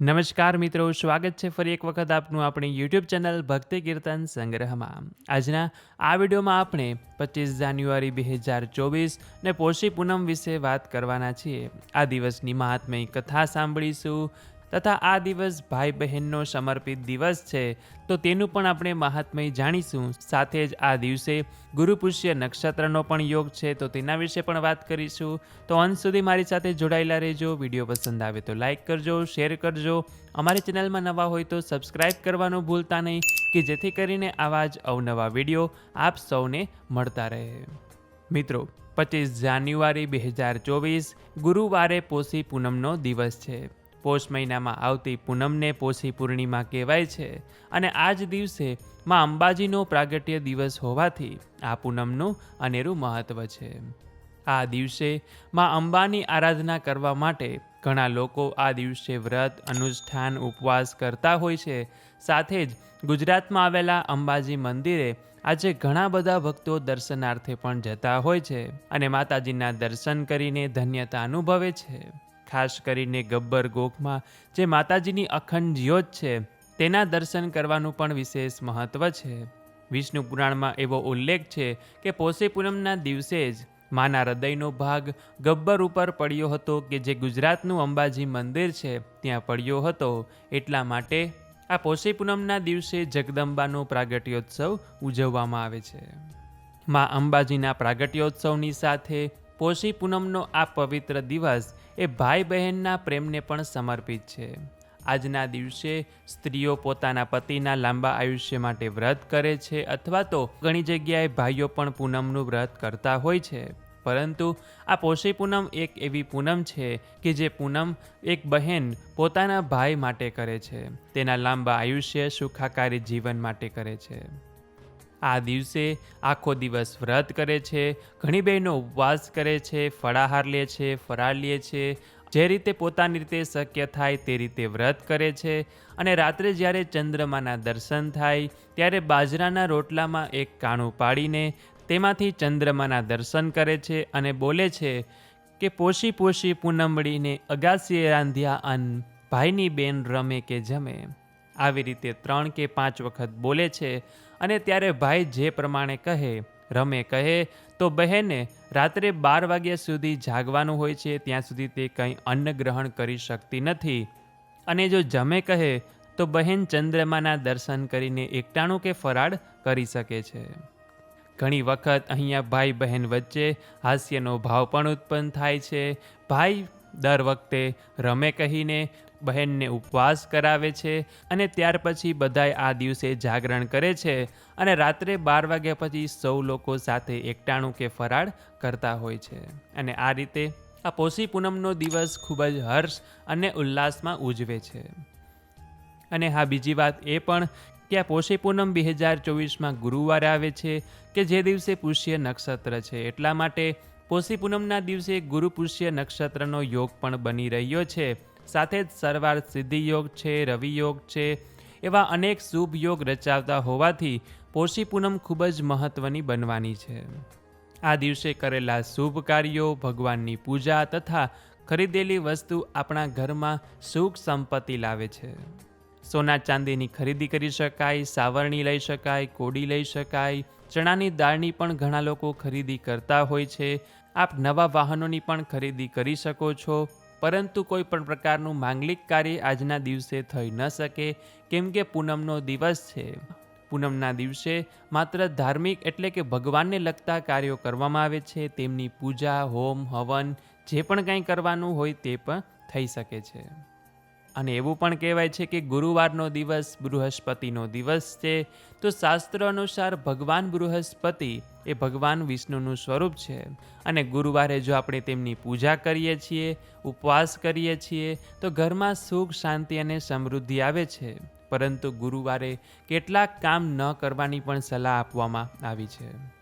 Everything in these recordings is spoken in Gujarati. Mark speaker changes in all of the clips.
Speaker 1: નમસ્કાર મિત્રો, સ્વાગત છે ફરી એક વખત આપનું આપણી યુટ્યુબ ચેનલ ભક્તિ કીર્તન સંગ્રહમાં. આજના આ વિડીયોમાં આપણે પચીસ જાન્યુઆરી બે હજાર ચોવીસ ને પોષી પૂનમ વિશે વાત કરવાના છીએ. આ દિવસની મહાત્મય કથા સાંભળીશું. તથા આ દિવસ ભાઈ બહેનનો સમર્પિત દિવસ છે, તો તેનું પણ આપણે મહાત્મય જાણીશું. સાથે જ આ દિવસે ગુરુ પુષ્ય નક્ષત્રનો પણ યોગ છે, તો તેના વિશે પણ વાત કરીશું. તો અંત સુધી મારી સાથે જોડાયેલા રહેજો. વીડિયો પસંદ આવે તો લાઇક કરજો, શેર કરજો. અમારી ચેનલમાં નવા હોય તો સબસ્ક્રાઇબ કરવાનું ભૂલતા નહીં, કે જેથી કરીને આવા જ અવનવા વીડિયો આપ સૌને મળતા રહે. મિત્રો, પચીસ જાન્યુઆરી બે હજાર ચોવીસ ગુરુવારે પોષી પૂનમનો દિવસ છે. પોષ મહિનામાં આવતી પૂનમને પોષી પૂર્ણિમા કહેવાય છે અને આ જ દિવસે માં અંબાજીનો પ્રાગટ્ય દિવસ હોવાથી આ પૂનમનું અનેરું મહત્ત્વ છે. આ દિવસે માં અંબાની આરાધના કરવા માટે ઘણા લોકો આ દિવસે વ્રત, અનુષ્ઠાન, ઉપવાસ કરતા હોય છે. સાથે જ ગુજરાતમાં આવેલા અંબાજી મંદિરે આજે ઘણા બધા ભક્તો દર્શનાર્થે પણ જતા હોય છે અને માતાજીના દર્શન કરીને ધન્યતા અનુભવે છે. ખાસ કરીને ગબ્બર ગોખમાં, જે માતાજીની અખંડ જ્યોત છે, તેના દર્શન કરવાનું પણ વિશેષ મહત્વ છે. વિષ્ણુ પુરાણમાં એવો ઉલ્લેખ છે કે પોષી પૂનમના દિવસે જ માના હૃદયનો ભાગ ગબ્બર ઉપર પડ્યો હતો કે જે ગુજરાતનું અંબાજી મંદિર છે, ત્યાં પડ્યો હતો. એટલા માટે આ પોષી પૂનમના દિવસે જગદંબાનો પ્રાગટ્યોત્સવ ઉજવવામાં આવે છે. મા અંબાજીના પ્રાગટ્યોત્સવની સાથે પોષી પૂનમનો આ પવિત્ર દિવસ એ ભાઈ બહેનના પ્રેમને પણ સમર્પિત છે. આજના દિવસે સ્ત્રીઓ પોતાના પતિના લાંબા આયુષ્ય માટે વ્રત કરે છે અથવા તો ઘણી જગ્યાએ ભાઈઓ પણ પૂનમનું વ્રત કરતા હોય છે. પરંતુ આ પોષી પૂનમ એક એવી પૂનમ છે કે જે પૂનમ એક બહેન પોતાના ભાઈ માટે કરે છે. તેના લાંબા આયુષ્ય સુખાકારી જીવન માટે કરે છે. આ દિવસે આખો દિવસ વ્રત કરે છે, ઘણી બહેનો ઉપવાસ કરે છે, ફળાહાર લે છે, ફરાળ લે છે. જે રીતે પોતાની રીતે શક્ય થાય તે રીતે વ્રત કરે છે. અને રાત્રે જ્યારે ચંદ્રમાના દર્શન થાય, ત્યારે બાજરાના રોટલામાં એક કાણું પાડીને તેમાંથી ચંદ્રમાના દર્શન કરે છે અને બોલે છે કે, પોષી પોષી પૂનમડીને અગાસીએ રાંધ્યા અન્ન, ભાઈની બેન રમે કે જમે. આવી રીતે ત્રણ કે પાંચ વખત બોલે છે અને ત્યારે ભાઈ જે પ્રમાણે કહે, રમે કહે, તો બહેને રાત્રે બાર વાગ્યા સુધી જાગવાનું હોય છે, ત્યાં સુધી તે કંઈ અન્ન ગ્રહણ કરી શકતી નથી. અને જો જમે કહે, તો બહેન ચંદ્રમાના દર્શન કરીને એકટાણું કે ફરાળ કરી શકે છે. ઘણી વખત અહીંયા ભાઈ બહેન વચ્ચે હાસ્યનો ભાવ પણ ઉત્પન્ન થાય છે. ભાઈ દર વખતે રમે કહીને બહેનને ઉપવાસ કરાવે છે અને ત્યાર પછી બધાએ આ દિવસે જાગરણ કરે છે અને રાત્રે બાર વાગ્યા પછી સૌ લોકો સાથે એકટાણું કે ફરાળ કરતા હોય છે. અને આ રીતે આ પોષી પૂનમનો દિવસ ખૂબ જ હર્ષ અને ઉલ્લાસમાં ઉજવે છે. અને હા, બીજી વાત એ પણ કે આ પોષી પૂનમ બે હજાર ચોવીસમાં ગુરુવારે આવે છે કે જે દિવસે પુષ્ય નક્ષત્ર છે. એટલા માટે પોષી પૂનમના દિવસે ગુરુ પુષ્ય નક્ષત્રનો યોગ પણ બની રહ્યો છે સાથે જ સરવાર સિદ્ધિ યોગ છે, રવિ યોગ છે, એવા અનેક શુભ યોગ રચાવતા હોવાથી પોષી પૂનમ ખૂબ જ મહત્વની બનવાની છે. આ દિવસે કરેલા શુભ કાર્યો, ભગવાનની પૂજા તથા ખરીદેલી વસ્તુ આપણા ઘરમાં સુખ સંપત્તિ લાવે છે. સોના ચાંદીની ખરીદી કરી શકાય, સાવરણી લઈ શકાય, કોડી લઈ શકાય, ચણાની દાળની પણ ઘણા લોકો ખરીદી કરતા હોય છે. આપ નવા વાહનોની પણ ખરીદી કરી શકો છો. પરંતુ કોઈ પણ પ્રકારનું માંગલિક કાર્ય આજના દિવસે થઈ ન શકે, કેમ કે પૂનમનો દિવસ છે. પૂનમના દિવસે માત્ર ધાર્મિક એટલે કે ભગવાનને લગતા કાર્યો કરવામાં આવે છે, તેમની પૂજા, હોમ, હવન, જે પણ કંઈ કરવાનું હોય તે પણ થઈ શકે છે. અને એવું પણ કહેવાય છે કે ગુરુવારનો દિવસ બૃહસ્પતિનો દિવસ છે. તો શાસ્ત્ર અનુસાર ભગવાન બૃહસ્પતિ એ ભગવાન વિષ્ણુનું સ્વરૂપ છે. અને ગુરુવારે જો આપણે તેમની પૂજા કરીએ છીએ, ઉપવાસ કરીએ છીએ, તો ઘરમાં સુખ, શાંતિ અને સમૃદ્ધિ આવે છે. પરંતુ ગુરુવારે કેટલાક કામ ન કરવાની પણ સલાહ આપવામાં આવી છે.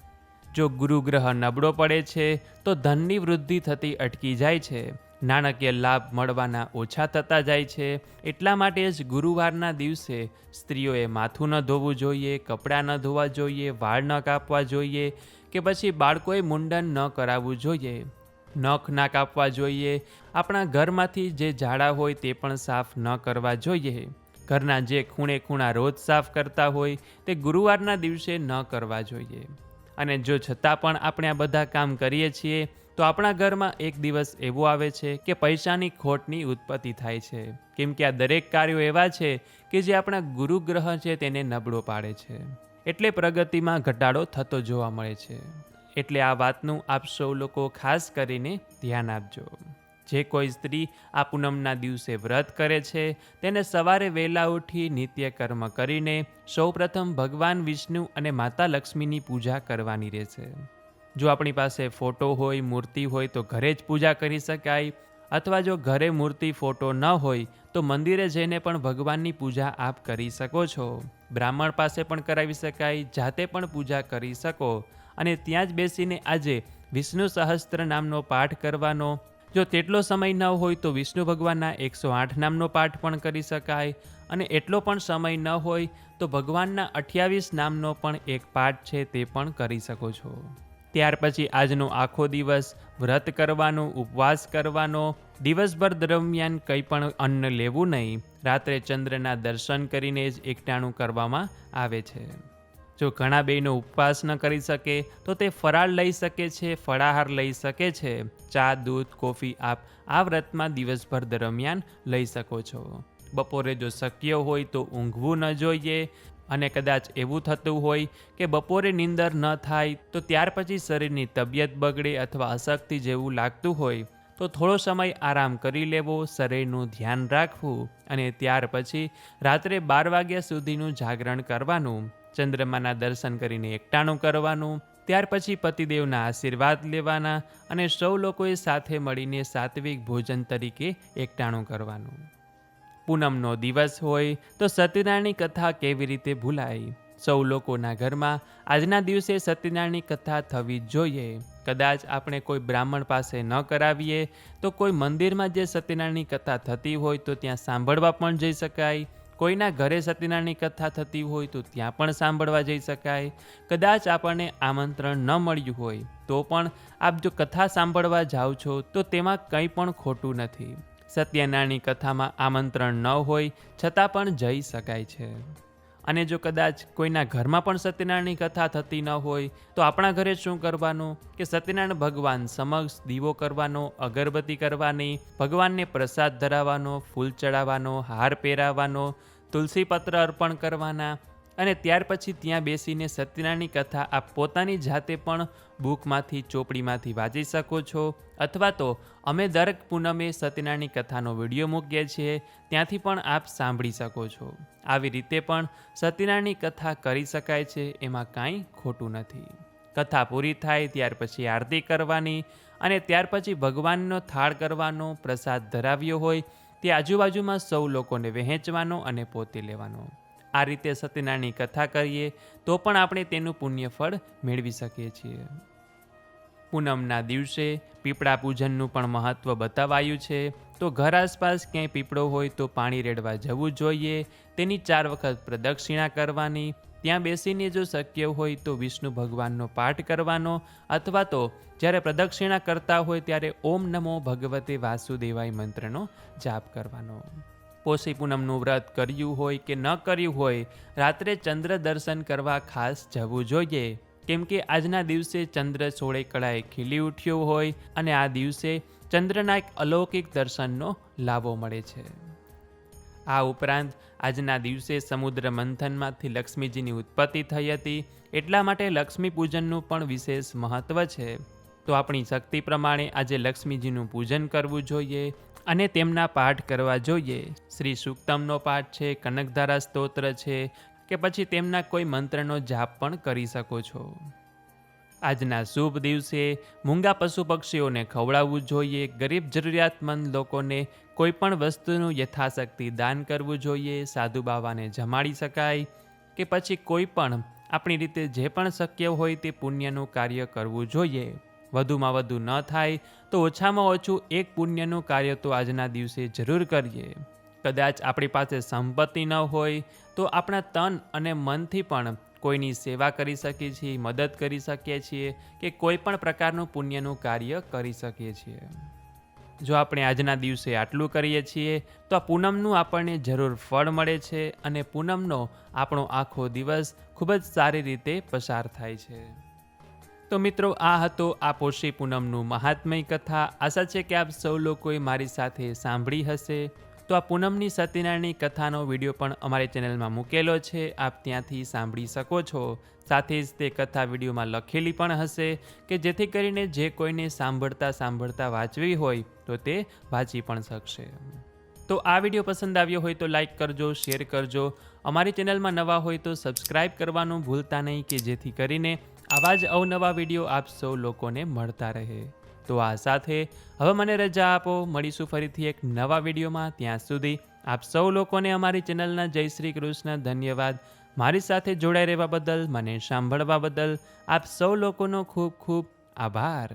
Speaker 1: જો ગુરુગ્રહ નબળો પડે છે, તો ધનની વૃદ્ધિ થતી અટકી જાય છે. નાણાકીય લાભ મળવાના ઓછા થતા જાય છે. એટલા માટે જ ગુરુવારના દિવસે સ્ત્રીઓએ માથું ન ધોવું જોઈએ, કપડાં ન ધોવા જોઈએ, વાળ ન કાપવા જોઈએ કે પછી બાળકોએ મુંડન ન કરાવવું જોઈએ. નખ ના કાપવા જોઈએ. આપણા ઘરમાંથી જે ઝાડા હોય તે પણ સાફ ન કરવા જોઈએ. ઘરના જે ખૂણે ખૂણા રોજ સાફ કરતા હોય તે ગુરુવારના દિવસે ન કરવા જોઈએ. અને જો છતાં પણ આપણે આ બધા કામ કરીએ છીએ તો આપણા ઘરમાં એક દિવસ એવો આવે છે કે પૈસાની ખોટની ઉત્પત્તિ થાય છે. કેમ કે આ દરેક કાર્યો એવા છે કે જે આપણા ગુરુ ગ્રહ છે તેને નબળો પાડે છે. એટલે પ્રગતિમાં ઘટાડો થતો જોવા મળે છે. એટલે આ વાતનું આપ સૌ લોકો ખાસ કરીને ધ્યાન આપજો. જે કોઈ સ્ત્રી આ પૂનમના દિવસે વ્રત કરે છે, તેને સવારે વહેલા ઉઠી નિત્ય કર્મ કરીને સૌપ્રથમ ભગવાન વિષ્ણુ અને માતા લક્ષ્મીની પૂજા કરવાની રહેશે. જો આપણી પાસે ફોટો હોય, મૂર્તિ હોય, તો ઘરે જ પૂજા કરી શકાય. અથવા જો ઘરે મૂર્તિ, ફોટો ન હોય, તો મંદિરે જઈને પણ ભગવાનની પૂજા આપ કરી શકો છો. બ્રાહ્મણ પાસે પણ કરાવી શકાય, જાતે પણ પૂજા કરી શકો. અને ત્યાં જ બેસીને આજે વિષ્ણુ સહસ્ત્ર નામનો પાઠ કરવાનો. જો તેટલો સમય ન હોય, તો વિષ્ણુ ભગવાનના એકસો આઠ નામનો પાઠ પણ કરી શકાય. અને એટલો પણ સમય ન હોય, તો ભગવાનના અઠ્યાવીસ નામનો પણ એક પાઠ છે, તે પણ કરી શકો છો. ત્યાર પછી આજનો આખો દિવસ વ્રત કરવાનો, ઉપવાસ કરવાનો, દિવસભર દરમિયાન કંઈ પણ અન્ન લેવું નહીં, રાત્રે ચંદ્રના દર્શન કરીને જ એકટાણું કરવામાં આવે છે. જો ઘણા બેનો ઉપવાસ ન કરી શકે, તો તે ફરાળ લઈ શકે છે, ફળાહાર લઈ શકે છે. ચા, દૂધ, કોફી આપ આ વ્રતમાં દિવસભર દરમિયાન લઈ શકો છો. બપોરે જો શક્ય હોય તો ઊંઘવું ન જોઈએ અને કદાચ એવું થતું હોય કે બપોરે નીંદર ન થાય તો ત્યાર પછી શરીરની તબિયત બગડે અથવા અશક્તિ જેવું લાગતું હોય, તો થોડો સમય આરામ કરી લેવો, શરીરનું ધ્યાન રાખવું અને ત્યાર પછી રાત્રે બાર વાગ્યા સુધીનું જાગરણ કરવાનું, ચંદ્રમાના દર્શન કરીને એકટાણું કરવાનું, ત્યાર પછી પતિદેવના આશીર્વાદ લેવાના અને સૌ લોકોએ સાથે મળીને સાત્વિક ભોજન તરીકે એકટાણું કરવાનું. પૂનમનો દિવસ હોય તો સત્યનારાયણની કથા કેવી રીતે ભૂલાય? સૌ લોકોના ઘરમાં આજના દિવસે સત્યનારાયણની કથા થવી જોઈએ. કદાચ આપણે કોઈ બ્રાહ્મણ પાસે ન કરાવીએ, તો કોઈ મંદિરમાં જે સત્યનારાયણની કથા થતી હોય તો ત્યાં સાંભળવા પણ જઈ શકાય. કોઈના ઘરે સત્યનારાયણની કથા થતી હોય તો ત્યાં પણ સાંભળવા જઈ શકાય. કદાચ આપણને આમંત્રણ ન મળ્યું હોય તો પણ આપ જો કથા સાંભળવા જાઓ છો તો તેમાં કંઈ પણ ખોટું નથી. સત્યનારાયણની કથામાં આમંત્રણ ન હોય છતાં પણ જઈ શકાય છે. અને જો કદાચ કોઈના ઘરમાં પણ સત્યનારાયણની કથા થતી ન હોય, તો આપણા ઘરે શું કરવાનું? કે સત્યનારાયણ ભગવાન સમક્ષ દીવો કરવાનો, અગરબત્તી કરવાની, ભગવાનને પ્રસાદ ધરાવવાનો, ફૂલ ચડાવવાનો, હાર પહેરાવવાનો તુલસી પત્ર અર્પણ કરવાના અને ત્યાર પછી ત્યાં બેસીને સત્યનારાયણની કથા આપ પોતાની જાતે પણ બુકમાંથી, ચોપડીમાંથી વાંચી શકો છો. અથવા તો અમે દરેક પૂનમે સત્યનારાયણની કથાનો વીડિયો મૂકીએ છીએ. ત્યાંથી પણ આપ સાંભળી શકો છો. આવી રીતે પણ સત્યનારાયણની કથા કરી શકાય છે, એમાં કાંઈ ખોટું નથી. કથા પૂરી થાય, ત્યાર પછી આરતી કરવાની અને ત્યાર પછી ભગવાનનો થાળ કરવાનો પ્રસાદ ધરાવ્યો હોય, તે આજુબાજુમાં સૌ લોકોને વહેંચવાનો અને પોતે લેવાનો. આ રીતે સત્યનારાયણની કથા કરીએ, તો પણ આપણે તેનું પુણ્યફળ મેળવી શકીએ છીએ. પૂનમના દિવસે પીપળા પૂજનનું પણ મહત્ત્વ બતાવાયું છે. તો ઘર આસપાસ ક્યાંય પીપળો હોય તો પાણી રેડવા જવું જોઈએ. તેની ચાર વખત પ્રદક્ષિણા કરવાની, ત્યાં બેસીને જો શક્ય હોય તો વિષ્ણુ ભગવાનનો પાઠ કરવાનો, અથવા તો જ્યારે પ્રદક્ષિણા કરતા હોય ત્યારે ઓમ નમો ભગવતે વાસુદેવાય મંત્રનો જાપ કરવાનો. પોષી પૂનમનું વ્રત કર્યું હોય કે ન કર્યું હોય, રાત્રે ચંદ્ર દર્શન કરવા ખાસ જવું જોઈએ. કેમ કે આજના દિવસે ચંદ્ર સોળે કળાએ ખીલી ઉઠ્યો હોય અને આ દિવસે ચંદ્રના એક અલૌકિક દર્શનનો લાભો મળે છે. આ ઉપરાંત આજના દિવસે સમુદ્ર મંથનમાંથી લક્ષ્મીજીની ઉત્પત્તિ થઈ હતી, એટલા માટે લક્ષ્મી પૂજનનું પણ વિશેષ મહત્વ છે. તો આપણી શક્તિ પ્રમાણે આજે લક્ષ્મીજીનું પૂજન કરવું જોઈએ અને તેમના પાઠ કરવા જોઈએ. શ્રી સુક્તમનો પાઠ છે, કનકધારા સ્તોત્ર છે, કે પછી તેમના કોઈ મંત્રનો જાપ પણ કરી શકો છો. આજના શુભ દિવસે મૂંગા પશુ પક્ષીઓને ખવડાવવું જોઈએ. ગરીબ જરૂરિયાતમંદ લોકોને કોઈ પણ વસ્તુનું યથાશક્તિ દાન કરવું જોઈએ. સાધુ બાવાને જમાડી શકાય કે પછી કોઈ પણ આપણી રીતે જે પણ શક્ય હોય તે પુણ્યનું કાર્ય કરવું જોઈએ. વધુમાં વધુ ન થાય તો ઓછામાં ઓછું એક પુણ્યનું કાર્ય તો આજના દિવસે જરૂર કરીએ. કદાચ આપણી પાસે સંપત્તિ ન હોય તો આપણા તન અને મનથી પણ કોઈની સેવા કરી શકીએ છીએ, મદદ કરી શકીએ છીએ કે કોઈ પણ પ્રકારનું પુણ્યનું કાર્ય કરી શકીએ છીએ. જો આપણે આજના દિવસે આટલું કરીએ છીએ તો આ પૂનમનું આપણને જરૂર ફળ મળે છે અને પૂનમનો આપણો આખો દિવસ ખૂબ જ સારી રીતે પસાર થાય છે. તો મિત્રો, આ હતો આ પોષી પૂનમનું મહાત્મય કથા. આશા છે કે આપ સૌ લોકોએ મારી સાથે સાંભળી હશે. તો આ પૂનમની સત્યનારાયણની કથાનો વીડિયો પણ અમારી ચેનલમાં મૂકેલો છે. આપ ત્યાંથી સાંભળી શકો છો. સાથે જ તે કથા વિડીયોમાં લખેલી પણ હશે કે જેથી કરીને જે કોઈને સાંભળતા સાંભળતા વાંચવી હોય, તો તે વાંચી પણ શકશે. તો આ વીડિયો પસંદ આવ્યો હોય તો લાઇક કરજો, શેર કરજો. અમારી ચેનલમાં નવા હોય તો સબસ્ક્રાઈબ કરવાનું ભૂલતા નહીં કે જેથી કરીને આવા જ અવનવા વીડિયો આપ સૌ લોકોને મળતા રહે. તો આ સાથે હવે મને રજા આપો. મળીશું ફરીથી એક નવા વિડીયોમાં. ત્યાં સુધી આપ સૌ લોકોને અમારી ચેનલના જય શ્રી કૃષ્ણ ધન્યવાદ. મારી સાથે જોડાઈ રહેવા બદલ, મને સાંભળવા બદલ આપ સૌ લોકોનો ખૂબ ખૂબ આભાર.